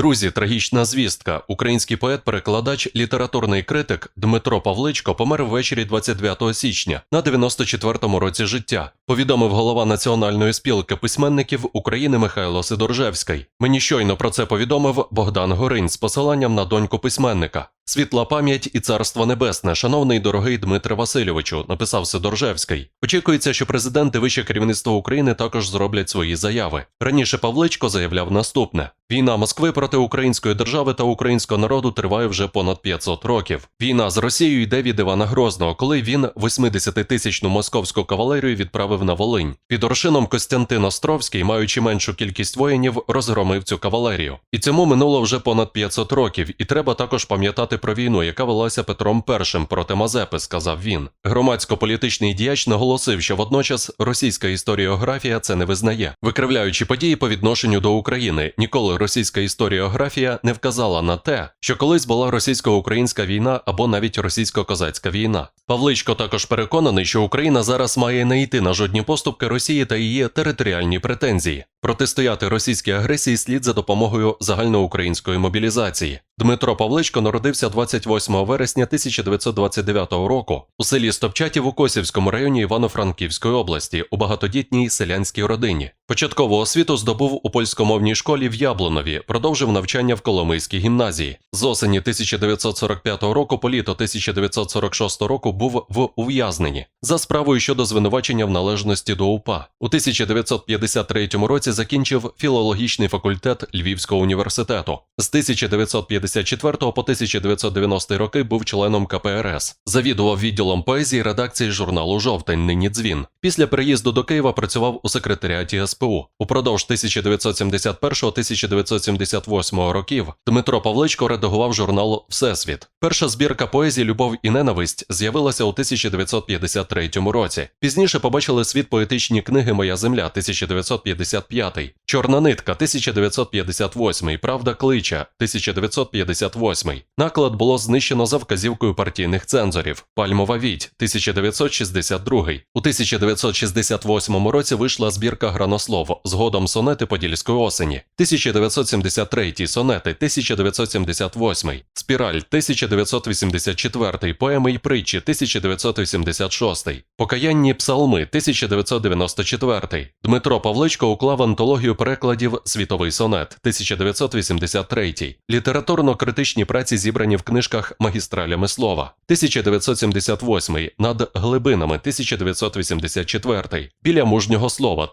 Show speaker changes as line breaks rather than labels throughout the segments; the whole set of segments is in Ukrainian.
Друзі, трагічна звістка. Український поет-перекладач, літературний критик Дмитро Павличко помер ввечері 29 січня на 94-му році життя. Повідомив голова Національної спілки письменників України Михайло Сидоржевський. Мені щойно про це повідомив Богдан Горинь з посиланням на доньку письменника. Світла пам'ять і царство небесне, шановний дорогий Дмитре Васильовичу, написав Сидоржевський. Очікується, що президент і вище керівництво України також зроблять свої заяви. Раніше Павличко заявляв наступне: війна Москви проти української держави та українського народу триває вже понад 500 років. Війна з Росією йде від Івана Грозного, коли він 80-тисячну московську кавалерію відправив на Волинь. Під Оршином Костянтин Островський, маючи меншу кількість воїнів, розгромив цю кавалерію. І цьому минуло вже понад 500 років, і треба також пам'ятати про війну, яка велася Петром І проти Мазепи, сказав він. Громадсько-політичний діяч наголосив, що водночас російська історіографія це не визнає, викривляючи події по відношенню до України. Ніколи російська історіографія не вказала на те, що колись була російсько-українська війна або навіть російсько-козацька війна. Павличко також переконаний, що Україна зараз має не йти на жодні поступки Росії та її територіальні претензії. Протистояти російській агресії слід за допомогою загальноукраїнської мобілізації. Дмитро Павличко народився 28 вересня 1929 року у селі Стопчатів в Косівському районі Івано-Франківської області у багатодітній селянській родині. Початкову освіту здобув у польськомовній школі в Яблунові, продовжив навчання в Коломийській гімназії. З осені 1945 року по літо 1946 року був в ув'язненні за справою щодо звинувачення в належності до УПА. У 1953 році закінчив філологічний факультет Львівського університету. З 1954 по 1990 роки був членом КПРС, завідував відділом поезії редакції журналу Жовтень. Нині дзвін. Після переїзду до Києва працював у секретаріаті СПУ. Упродовж 1971-1978 років Дмитро Павличко редагував журнал Всесвіт. Перша збірка поезії Любов і ненависть з'явилася у 1953 році. Пізніше побачили світ поетичні книги Моя земля 1955, Чорна нитка 1958, Правда клича 1958. Наклад було знищено за вказівкою партійних цензорів. Пальмова віть 1962. У 1968 році вийшла збірка Гранослов, згодом сонети Подільської осені, 1973 сонети 1978, спіраль 1984, поеми й притчі 1986, покаянні псалми 1994. Дмитро Павличко уклав антологію перекладів Світовий сонет 1983, літературно-критичні праці зібрані в книжках магістралями слова 1978, над глибинами 1984, біля мужнього слова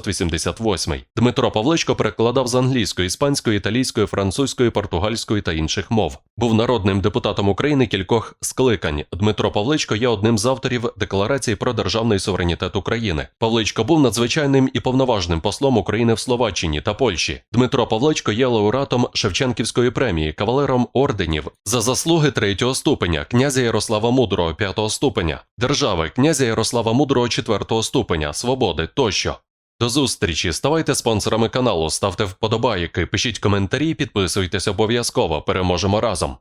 1988. Дмитро Павличко перекладав з англійської, іспанської, італійської, французької, португальської та інших мов. Був народним депутатом України кількох скликань. Дмитро Павличко є одним з авторів Декларації про державний суверенітет України. Павличко був надзвичайним і повноважним послом України в Словаччині та Польщі. Дмитро Павличко є лауреатом Шевченківської премії, кавалером орденів за заслуги третього ступеня, князя Ярослава Мудрого п'ятого ступеня, держави, князя Ярослава Мудрого четвертого ступеня, свободи тощо. До зустрічі, ставайте спонсорами каналу, ставте вподобайки, пишіть коментарі, підписуйтесь обов'язково. Переможемо разом.